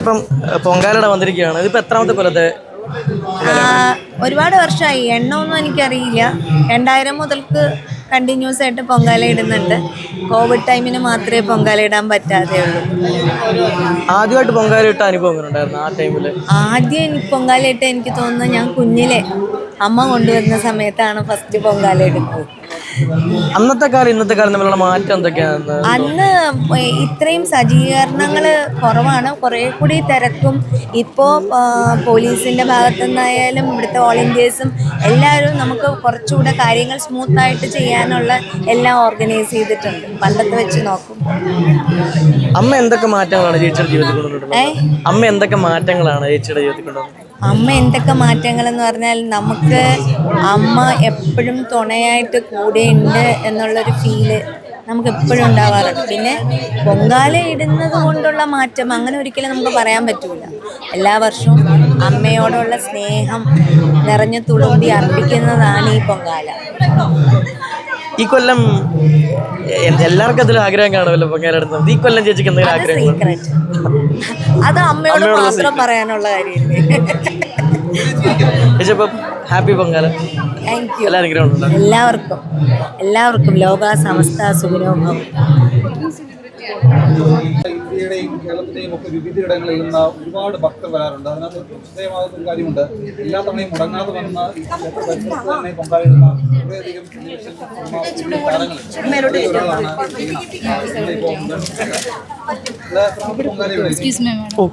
ഇപ്പം പൊങ്കാലയുടെ വന്നിരിക്കുകയാണ്. ഇതിപ്പോ എത്രാമത്തെ കൊല്ലത്തെ ഒരുപാട് വർഷമായി. എണ്ണമൊന്നും എനിക്കറിയില്ല. രണ്ടായിരം മുതൽക്ക് കണ്ടിന്യൂസ് ആയിട്ട് പൊങ്കാല ഇടുന്നുണ്ട്. കോവിഡ് ടൈമിന് മാത്രമേ പൊങ്കാല ഇടാൻ പറ്റാതെ ഉള്ളൂ. ആദ്യമായിട്ട് പൊങ്കാല ഇട്ട അനുഭവം ആ ആദ്യം എനിക്ക് പൊങ്കാല ഇട്ട് എനിക്ക് തോന്നുന്നു ഞാൻ കുഞ്ഞിലെ അമ്മ കൊണ്ടുവരുന്ന സമയത്താണ് ഫസ്റ്റ് പൊങ്കാല എടുക്കുന്നത് അന്നത്തെ കാലം ഇന്നത്തെ കാലം തമ്മിലുള്ള മാറ്റം എന്തൊക്കെയാണ് അന്ന് ഇത്രയും സജ്ജീകരണങ്ങൾ കുറവാണ്. കുറേ കൂടി തിരക്കും. ഇപ്പോൾ പോലീസിന്റെ ഭാഗത്തുനിന്നായാലും ഇവിടുത്തെ വോളണ്ടിയേഴ്സും എല്ലാവരും നമുക്ക് കുറച്ചുകൂടെ കാര്യങ്ങൾ സ്മൂത്തായിട്ട് ചെയ്യാനുള്ള എല്ലാം ഓർഗനൈസ് ചെയ്തിട്ടുണ്ട്. പണ്ടത്തെ വെച്ച് നോക്കും. അമ്മ എന്തൊക്കെ മാറ്റങ്ങളാണ് ചേച്ചിയുടെ ജീവിതത്തിൽ അമ്മ എന്തൊക്കെ മാറ്റങ്ങളാണ് ചേച്ചിയുടെ ജീവിതത്തിൽ കൊണ്ടുവന്നത് അമ്മ എന്തൊക്കെ മാറ്റങ്ങൾ എന്ന് പറഞ്ഞാൽ നമുക്ക് അമ്മ എപ്പോഴും തുണയായിട്ട് കൂടെയുണ്ട് എന്നുള്ളൊരു ഫീൽ നമുക്ക് എപ്പോഴും ഉണ്ടാവാറുണ്ട്. പിന്നെ പൊങ്കാല ഇടുന്നത് കൊണ്ടുള്ള മാറ്റം അങ്ങനെ ഒരിക്കലും നമുക്ക് പറയാൻ പറ്റില്ല എല്ലാ വർഷവും അമ്മയോടുള്ള സ്നേഹം നിറഞ്ഞു തുളുമ്പി അർപ്പിക്കുന്നതാണ് ഈ പൊങ്കാല. ഈ കൊല്ലം എല്ലാവർക്കും അതിൽ ആഗ്രഹം കാണുമല്ലോ ഇടുന്നത് ഈ കൊല്ലം ചേച്ചിക്ക് എന്തെങ്കിലും ആഗ്രഹം അത് അമ്മയോട് മാത്രം പറയാനുള്ള കാര്യമില്ലേ? ചേച്ചി ഹാപ്പി പൊങ്കാല. എല്ലാവർക്കും. എല്ലാവർക്കും ലോക സമസ്ത സുഖനോഭം ഇന്ത്യയുടെയും കേരളത്തിന്റെയും ഒക്കെ വിവിധയിടങ്ങളിൽ നിന്ന് ഒരുപാട് ഭക്തർ വരാറുണ്ട്. അതിനകത്ത് പ്രത്യേകമായ ഒരു കാര്യമുണ്ട്. എല്ലാ തവണയും മുടങ്ങാതെ വന്ന ഈ ക്ഷേത്ര പരിസരത്ത് തന്നെ പങ്കാളിടുന്ന കുറേയധികം താരങ്ങൾ ഒരാളാണ് ഇപ്പോൾ.